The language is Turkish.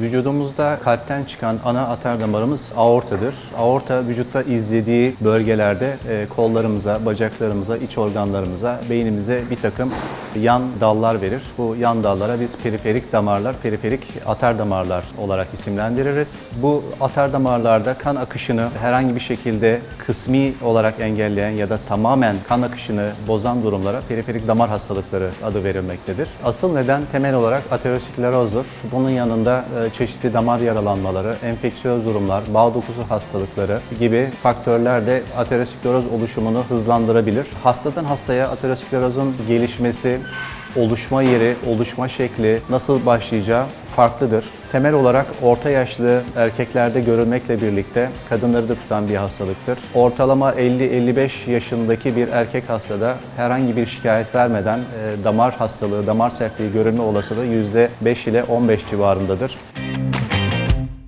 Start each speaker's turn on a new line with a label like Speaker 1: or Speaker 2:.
Speaker 1: Vücudumuzda kalpten çıkan ana atar damarımız aortadır. Aorta vücutta izlediği bölgelerde e, kollarımıza, bacaklarımıza, iç organlarımıza, beynimize bir takım yan dallar verir. Bu yan dallara biz periferik damarlar, periferik atar damarlar olarak isimlendiririz. Bu atar damarlarda kan akışını herhangi bir şekilde kısmi olarak engelleyen ya da tamamen kan akışını bozan durumlara periferik damar hastalıkları adı verilmektedir. Asıl neden temel olarak aterosklerozdur. Bunun yanında e, çeşitli damar yaralanmaları, enfeksiyöz durumlar, bağ dokusu hastalıkları gibi faktörler de ateroskleroz oluşumunu hızlandırabilir. Hastadan hastaya aterosklerozun gelişmesi, oluşma yeri, oluşma şekli, nasıl başlayacağı farklıdır. Temel olarak orta yaşlı erkeklerde görülmekle birlikte kadınları da tutan bir hastalıktır. Ortalama 50-55 yaşındaki bir erkek hastada herhangi bir şikayet vermeden e, damar hastalığı, damar sertliği görülme olasılığı %5 ile 15 civarındadır.